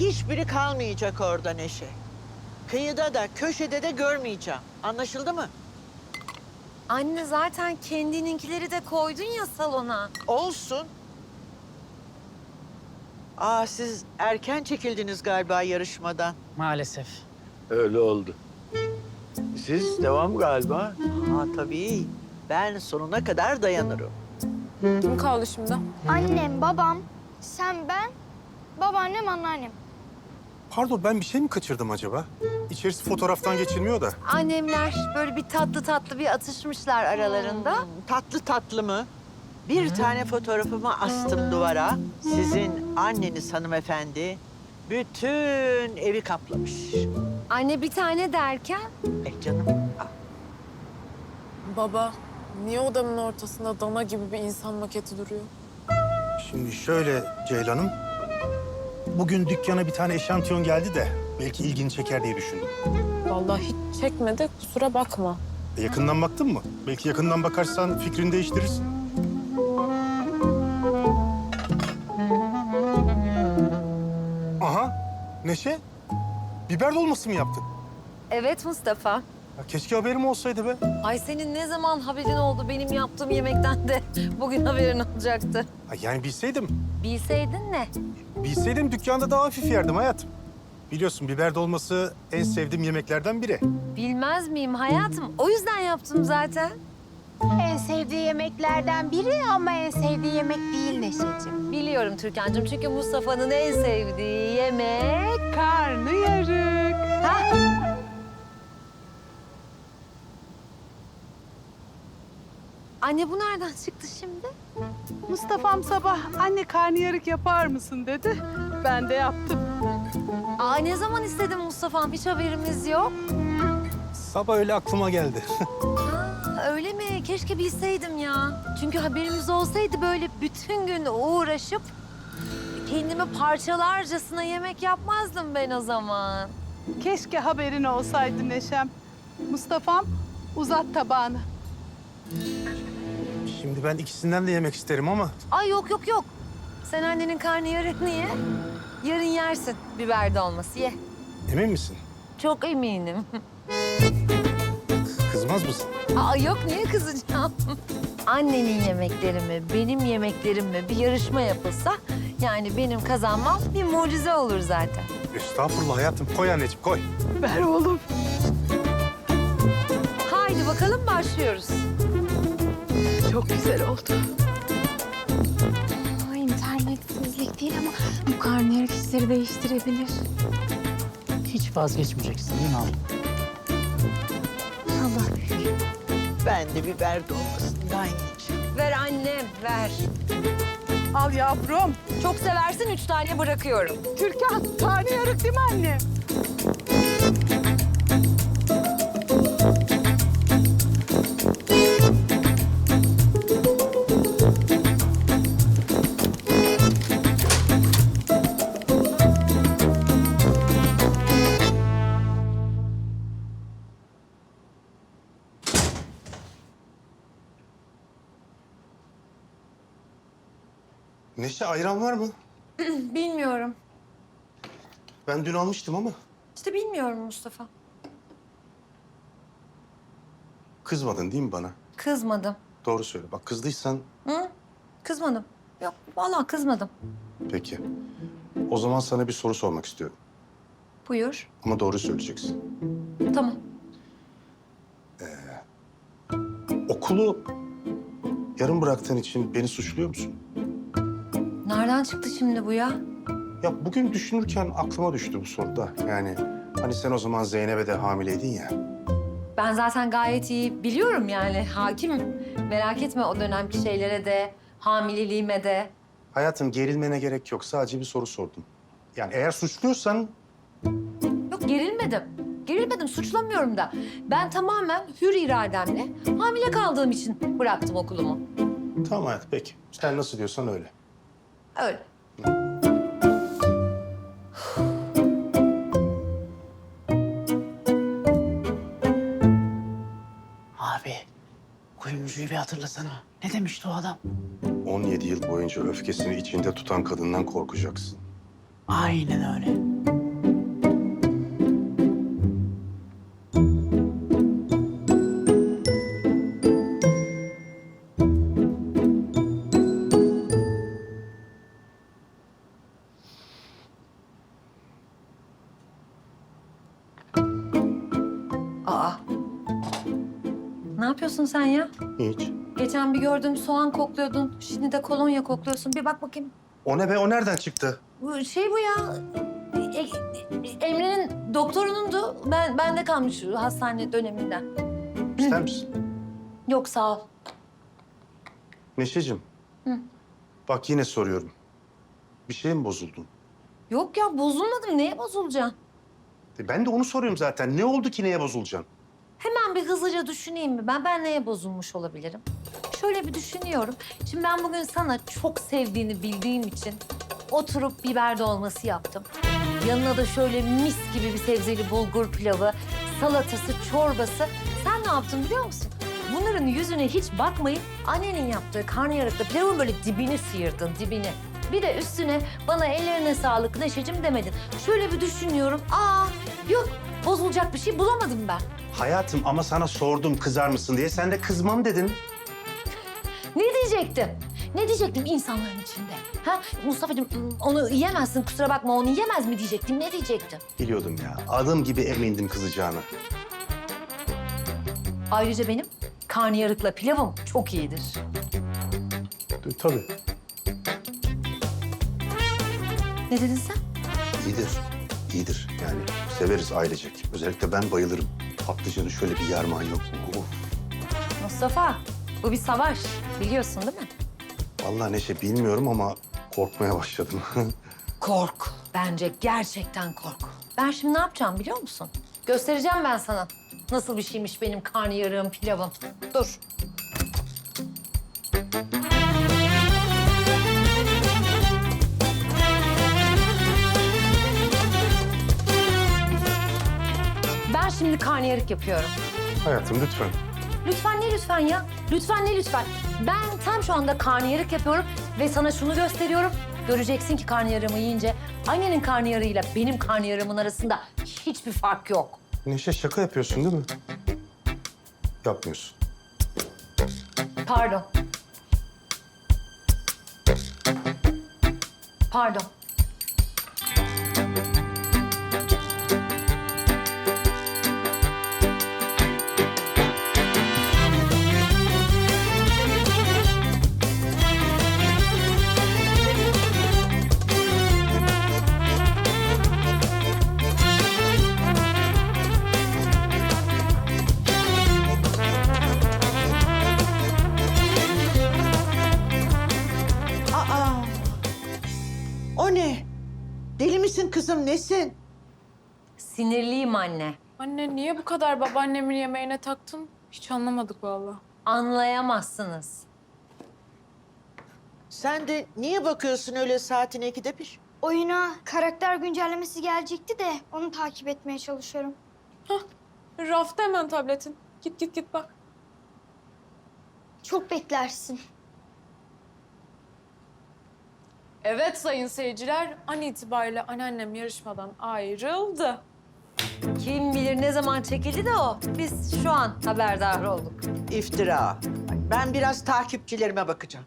hiçbiri kalmayacak orada Neşe. Kıyıda da köşede de görmeyeceğim. Anlaşıldı mı? Anne zaten kendininkileri de koydun ya salona. Olsun. Aa siz erken çekildiniz galiba yarışmadan. Maalesef. Öyle oldu. Siz devam galiba. Ha tabii. Ben sonuna kadar dayanırım. Kim kaldı şimdi? Annem, babam, sen, ben, babaannem, anneannem. Pardon ben bir şey mi kaçırdım acaba? İçerisi fotoğraftan geçilmiyor da. Annemler böyle bir tatlı tatlı bir atışmışlar aralarında. Hmm, tatlı tatlı mı? Bir tane fotoğrafımı astım duvara. Sizin anneniz hanımefendi bütün evi kaplamış. Anne bir tane derken Eh canım. ah, Baba, niye odamın ortasında dana gibi bir insan maketi duruyor? Şimdi şöyle Ceylan'ım. Bugün dükkana bir tane eşantiyon geldi de belki ilgini çeker diye düşündüm. Vallahi hiç çekmedi, kusura bakma. E, yakından baktın mı? Belki yakından bakarsan fikrini değiştirirsin. Aha, Neşe. Biber dolması mı yaptın? evet Mustafa. Ya keşke haberim olsaydı be. Ay senin ne zaman haberin oldu benim yaptığım yemekten de bugün haberin olacaktı. Ha, yani bilseydim, Bilseydin ne? Bilseydim dükkanda daha hafif yerdim hayatım. Biliyorsun biber dolması en sevdiğim yemeklerden biri. Bilmez miyim hayatım? O yüzden yaptım zaten. En sevdiği yemeklerden biri ama en sevdiği yemek değil Neşeciğim. Biliyorum Türkan'cığım çünkü Mustafa'nın en sevdiği yemek... Karnı yarık. Anne bu nereden çıktı şimdi? Mustafa'm sabah anne karnı yarık yapar mısın dedi. Ben de yaptım. Aa ne zaman istedim Mustafa'm hiç haberimiz yok. Sabah öyle aklıma geldi. Öyle mi? Keşke bilseydim ya. Çünkü haberimiz olsaydı böyle bütün gün uğraşıp kendime parçalarcasına yemek yapmazdım ben o zaman. Keşke haberin olsaydı Neşem. Mustafa'm uzat tabağını. Şimdi ben ikisinden de yemek isterim ama Ay yok yok yok. Sen annenin karnı yarık niye? Yarın yersin biber dolması ye. emin misin? Çok eminim. Kızmaz mısın? Aa yok niye kızacağım? Annenin yemekleri mi, benim yemeklerim mi bir yarışma yapılsa... ...yani benim kazanmam bir mucize olur zaten. Estağfurullah hayatım. Koy anneciğim koy. Ver oğlum. Haydi bakalım başlıyoruz. Çok güzel oldu. O internetsizlik değil ama bu karnıyarık işleri değiştirebilir. Hiç vazgeçmeyeceksin değil mi abla? Allah büyük. Ben de biber dolmasından yiyeceğim. Ver annem, ver. Al yavrum. Çok seversin, üç tane bırakıyorum. Türkan karnı yarık değil mi anne? Neşe ayran var mı? Bilmiyorum. Ben dün almıştım ama İşte bilmiyorum Mustafa. kızmadın değil mi bana? Kızmadım. Doğru söyle. Bak kızdıysan Hı? Kızmadım. Yok, vallahi kızmadım. peki. O zaman sana bir soru sormak istiyorum. Buyur. Ama doğru söyleyeceksin. Tamam. Okulu yarım bıraktığın için beni suçluyor musun? Nereden çıktı şimdi bu ya? Ya bugün düşünürken aklıma düştü bu soruda. Yani hani sen o zaman Zeynep'e de hamileydin ya. Ben zaten gayet iyi biliyorum yani. Hakimim. Merak etme o dönemki şeylere de, hamileliğime de. Hayatım gerilmene gerek yok. Sadece bir soru sordum. Yani eğer suçluyorsan Yok gerilmedim. Gerilmedim, suçlamıyorum da. Ben tamamen hür irademle hamile kaldığım için bıraktım okulumu. tamam hayat peki. Sen nasıl diyorsan öyle. Öyle. Abi, kuyumcuyu bir hatırlasana. Ne demişti o adam? 17 yıl boyunca öfkesini içinde tutan kadından korkacaksın. Aynen öyle. Yapıyorsun sen ya? Hiç. Geçen bir gördüm soğan kokluyordun. Şimdi de kolonya kokluyorsun. Bir bak bakayım. O ne be? O nereden çıktı? Bu şey bu ya. E- e- Emre'nin doktorunundu. Ben bende kalmış hastane döneminden. İster misin? Yok sağ ol. Neşeciğim. Hı. Bak yine soruyorum. Bir şey mi bozuldun? Yok ya bozulmadım. Neye bozulacaksın? E, Ben de onu soruyorum zaten. Ne oldu ki neye bozulacaksın? Hemen bir hızlıca düşüneyim mi? Ben ben neye bozulmuş olabilirim? Şöyle bir düşünüyorum. Şimdi ben bugün sana çok sevdiğini bildiğim için oturup biber dolması yaptım. Yanına da şöyle mis gibi bir sebzeli bulgur pilavı, salatası, çorbası. Sen ne yaptın biliyor musun? Bunların yüzüne hiç bakmayıp annenin yaptığı karnıyarıklı pilavın böyle dibini sıyırdın, dibini. Bir de üstüne bana ellerine sağlık Neşe'cim demedin. Şöyle bir düşünüyorum. Aa yok bozulacak bir şey bulamadım ben. Hayatım ama sana sordum kızar mısın diye. Sen de kızmam dedin. Ne diyecektim? Ne diyecektim insanların içinde? Ha Mustafa'cığım onu yiyemezsin kusura bakma onu yiyemez mi diyecektim? Ne diyecektim? Biliyordum ya. Adım gibi emindim kızacağını. Ayrıca benim karnıyarıkla pilavım çok iyidir. Tabii. Ne dedin sen? İyidir. İyidir. Yani severiz ailecek. Özellikle ben bayılırım. Patlıcanı şöyle bir yarman yok mu? Mustafa bu bir savaş biliyorsun değil mi? Vallahi Neşe bilmiyorum ama korkmaya başladım. Kork. Bence gerçekten kork. Ben şimdi ne yapacağım biliyor musun? Göstereceğim ben sana. Nasıl bir şeymiş benim karnıyarığım, pilavım. Dur. Karnıyarık yapıyorum. Hayatım lütfen. Lütfen ne lütfen ya? Lütfen ne lütfen? Ben tam şu anda karnıyarık yapıyorum ve sana şunu gösteriyorum. Göreceksin ki karnıyarığımı yiyince annenin karnıyarığıyla benim karnıyarığımın arasında hiçbir fark yok. Neşe şaka yapıyorsun değil mi? Yapmıyorsun. Pardon. Pardon. Kızım nesin? Sinirliyim anne. Anne niye bu kadar babaannemin yemeğine taktın? Hiç anlamadık vallahi. Anlayamazsınız. Sen de niye bakıyorsun öyle saatine ikide bir? Oyuna karakter güncellemesi gelecekti de onu takip etmeye çalışıyorum. Rafta hemen tabletin. Git git git bak. Çok beklersin. Evet sayın seyirciler, an itibariyle anneannem yarışmadan ayrıldı. Kim bilir ne zaman çekildi de o. Biz şu an haberdar olduk. İftira. Ben biraz takipçilerime bakacağım.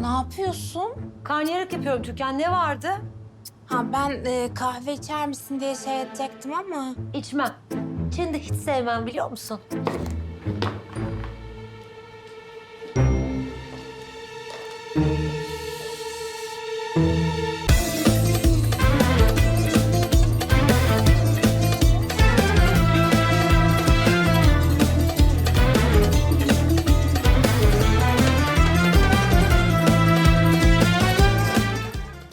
Ne yapıyorsun? Karnıyarık yapıyorum Türkan. Ne vardı? Ha ben e, kahve içer misin diye şey edecektim ama. İçmem. Seni de hiç sevmem biliyor musun?